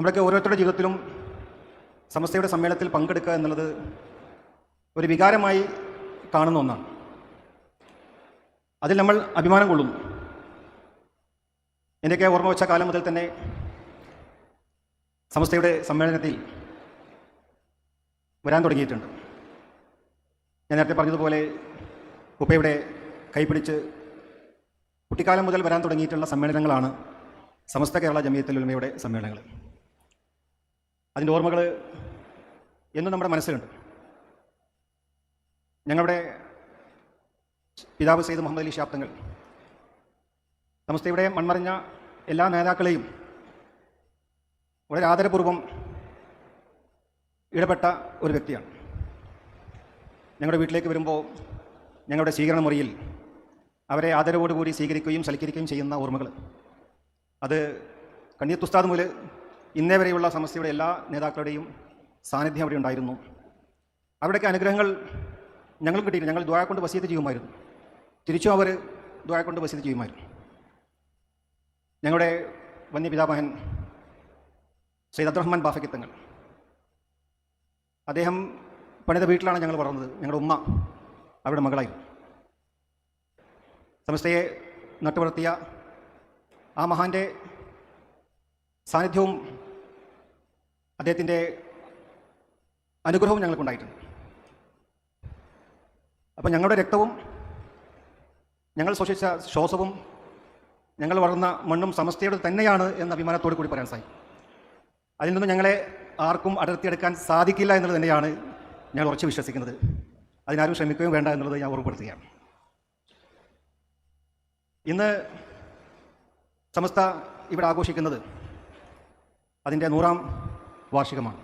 നമ്മുടെയൊക്കെ ഓരോരുത്തരുടെ ജീവിതത്തിലും സമസ്തയുടെ സമ്മേളനത്തിൽ പങ്കെടുക്കുക എന്നുള്ളത് ഒരു വികാരമായി കാണുന്ന ഒന്നാണ്. അതിൽ നമ്മൾ അഭിമാനം കൊള്ളുന്നു. എന്റെയൊക്കെ ഓർമ്മ വെച്ച കാലം മുതൽ തന്നെ സമസ്തയുടെ സമ്മേളനത്തിൽ വരാൻ തുടങ്ങിയിട്ടുണ്ട്. ഞാൻ നേരത്തെ പറഞ്ഞതുപോലെ ഉപ്പയുടെ കൈപിടിച്ച് കുട്ടിക്കാലം മുതൽ വരാൻ തുടങ്ങിയിട്ടുള്ള സമ്മേളനങ്ങളാണ് സമസ്ത കേരള ജമിയത്തുൽ ഉലമയുടെ സമ്മേളനങ്ങൾ. അതിന്റെ ഓർമ്മകൾ എന്നും നമ്മുടെ മനസ്സിലുണ്ട്. ഞങ്ങളുടെ പിതാവ് സെയ്ദ് മുഹമ്മദ് അലി ശാബ്ദങ്ങൾ സമസ്തയുടെ മൺമറിഞ്ഞ എല്ലാ നേതാക്കളെയും വളരെ ആദരപൂർവം ഇടപെട്ട ഒരു വ്യക്തിയാണ്. ഞങ്ങളുടെ വീട്ടിലേക്ക് വരുമ്പോൾ ഞങ്ങളുടെ സ്വീകരണ മുറിയിൽ അവരെ ആദരവോടുകൂടി സ്വീകരിക്കുകയും സൽക്കരിക്കുകയും ചെയ്യുന്ന ഓർമ്മകൾ അത് കണ്ണീർ ഉസ്താദ് മുതൽ ഇന്നേ വരെയുള്ള സമസ്തയുടെ എല്ലാ നേതാക്കളുടെയും സാന്നിധ്യം അവിടെ ഉണ്ടായിരുന്നു. അവിടേക്ക് അനുഗ്രഹങ്ങൾ ഞങ്ങൾ കിട്ടിയിരുന്നു ഞങ്ങൾ ദ്വായ കൊണ്ട് വസീത്ത് ചെയ്യുമായിരുന്നു. തിരിച്ചും അവർ ദ്വായ കൊണ്ട് വസീത്ത് ചെയ്യുമായിരുന്നു. ഞങ്ങളുടെ വന്യപിതാമഹൻ സയ്യിദ് അബ്ദുറഹ്മാൻ ബാഫക്കിത്തങ്ങൾ അദ്ദേഹം പണിത വീട്ടിലാണ് ഞങ്ങൾ വളർന്നത്. ഞങ്ങളുടെ ഉമ്മ അവരുടെ മകളായിരുന്നു സമസ്തയെ നട്ടുവളർത്തിയ ആ മഹാന്റെ സാന്നിധ്യവും അദ്ദേഹത്തിന്റെ അനുഗ്രഹവും ഞങ്ങൾക്കുണ്ടായിട്ടുണ്ട്. അപ്പം ഞങ്ങളുടെ രക്തവും ഞങ്ങൾ ശ്വസിച്ച ശ്വാസവും ഞങ്ങൾ വളർന്ന മണ്ണും സമസ്തയുടെ തന്നെയാണ് എന്ന അഭിമാനത്തോടു കൂടി പറയാൻ സാധിക്കും. അതിൽ നിന്ന് ഞങ്ങളെ ആർക്കും അടർത്തിയെടുക്കാൻ സാധിക്കില്ല എന്നുള്ളത് തന്നെയാണ് ഞങ്ങൾ ഉറച്ചു വിശ്വസിക്കുന്നത്. അതിനാരും ശ്രമിക്കുകയും വേണ്ട എന്നുള്ളത് ഞാൻ ഓർമ്മപ്പെടുത്തുകയാണ്. ഇന്ന് സമസ്ത ഇവിടെ ആഘോഷിക്കുന്നത് അതിന്റെ നൂറാം വാർഷികമാണ്.